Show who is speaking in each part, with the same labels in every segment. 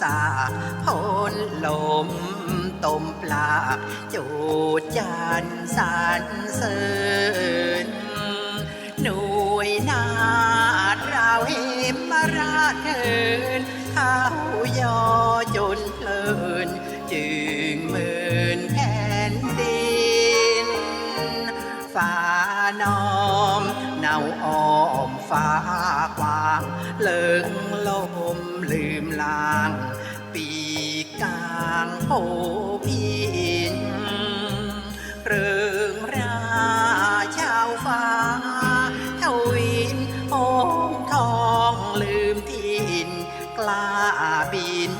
Speaker 1: สาพนลมต้มปลาจูดจานสารเสริญหน่วยนาดเราเหมมาราเทินเข้ายอจนเพลิน จึงหมื่นแผ่นดินฟ้านอมเนาอ้อมฟ้ากว้าง เลิงลมลืมลาง ปีกลางโผพินเรื่องราชาวฟ้าทวินองทองลืมทินกล้าบิน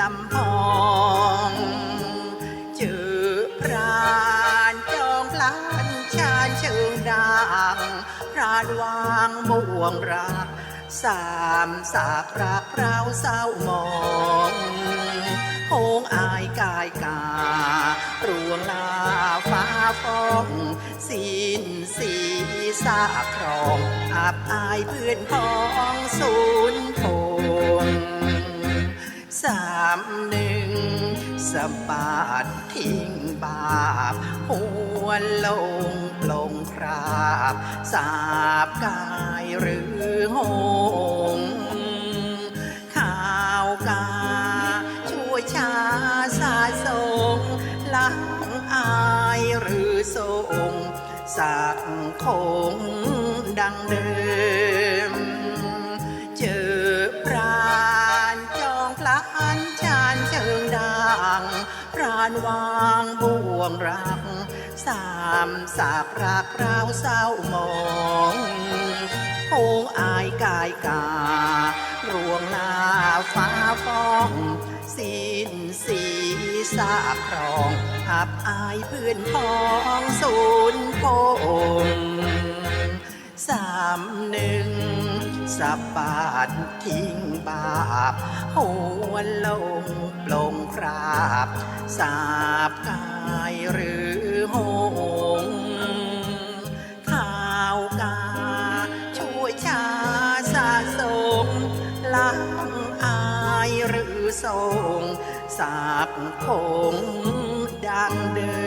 Speaker 1: ลำพองเจอพรานจองพลันชาญเชิงดังพรานวางบ่วงรัก สามสากรักเราเศร้ามองโหงอายกายการวงลาฟ้าฟองสิ้นสีสาครองอับอายเพื่อนพ้องศูนย์พง สามหนึ่งสะบาดทิ้งบาปหัวลงปลงคราบ สาบกายหรือหงข่าวกาช่วยชาสาสงลังอายหรือทรงสักคงดังเดิม องพลันชานเชิงดังพรานวางบ่วงรัก สามสากรักราวเศร้ามองโหงอายกายการวงหน้าฟ้าฟ้องสิ้นสีสาครองอับอายเพื่อนพ้องศูนย์พงสามหนึ่ง สะบาดทิ้งบาปหัวลงปลงคราบ สาบกายหรือหงข่าวกาช่วยชาสาสงหลังอายหรือทรงสาบคงดังเดิ